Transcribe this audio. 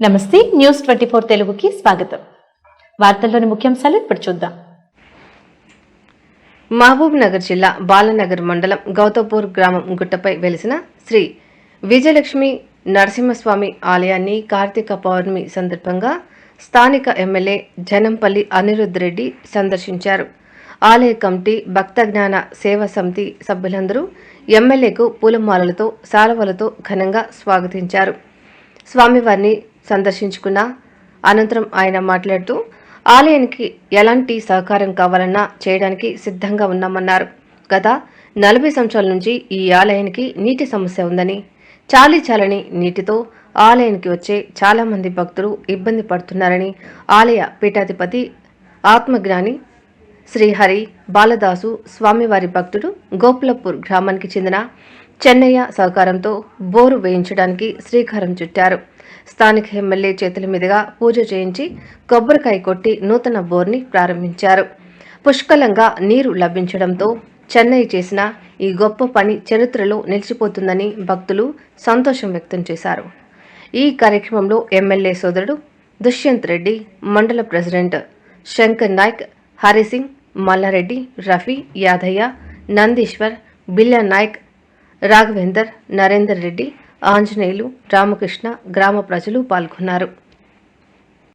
నమస్తే news twenty four తెలుగుకి స్వాగతం. వార్తల్లోని ముఖ్యాంశాలు ఇప్పుడు చూద్దాం. మహబూబ్ నగర్ జిల్లా బాలనగర్ మండలం గౌతపూర్ గ్రామం గుట్టపై వెలిసిన శ్రీ విజయలక్ష్మి నరసింహస్వామి ఆలయాన్ని కార్తీక పౌర్ణమి సందర్భంగా స్థానిక ఎమ్మెల్యే జనంపల్లి అనిరుద్ రెడ్డి సందర్శించారు. ఆలయ కమిటీ భక్త జ్ఞాన సేవా సమితి సభ్యులందరూ ఎమ్మెల్యేకు పూలమాలలతో సాలవలతో ఘనంగా స్వాగతించారు. స్వామివారిని సందర్శించుకున్న. అనంతరం ఆయన మాట్లాడుతూ ఆలయానికి ఎలాంటి సహకారం కావాలన్నా చేయడానికి సిద్ధంగా ఉన్నామన్నారు. గత నలభై సంవత్సరాల నుంచి ఈ ఆలయానికి నీటి సమస్య ఉందని చాలీ చాలని నీటితో ఆలయానికి వచ్చే చాలామంది భక్తులు ఇబ్బంది పడుతున్నారని ఆలయ పీఠాధిపతి ఆత్మజ్ఞాని శ్రీహరి బాలదాసు స్వామివారి భక్తుడు గోపులపూర్ గ్రామానికి చెందిన చెన్నయ్య సహకారంతో బోరు వేయించడానికి శ్రీకారం చుట్టారు. స్థానిక ఎమ్మెల్యే చేతుల మీదుగా పూజ చేయించి కొబ్బరికాయ కొట్టి నూతన బోర్ని ప్రారంభించారు. పుష్కలంగా నీరు లభించడంతో చెన్నై చేసిన ఈ గొప్ప పని చరిత్రలో నిలిచిపోతుందని భక్తులు సంతోషం వ్యక్తం చేశారు. ఈ కార్యక్రమంలో ఎమ్మెల్యే సోదరుడు దుష్యంత్ రెడ్డి మండల ప్రెసిడెంట్ శంకర్ నాయక్ హరిసింగ్ మల్లారెడ్డి రఫీ యాదయ్య నందీశ్వర్ బిల్లా నాయక్ రాఘవేందర్ నరేందర్ రెడ్డి ఆంజనేయులు రామకృష్ణ గ్రామ ప్రజలు పాల్గొన్నారు.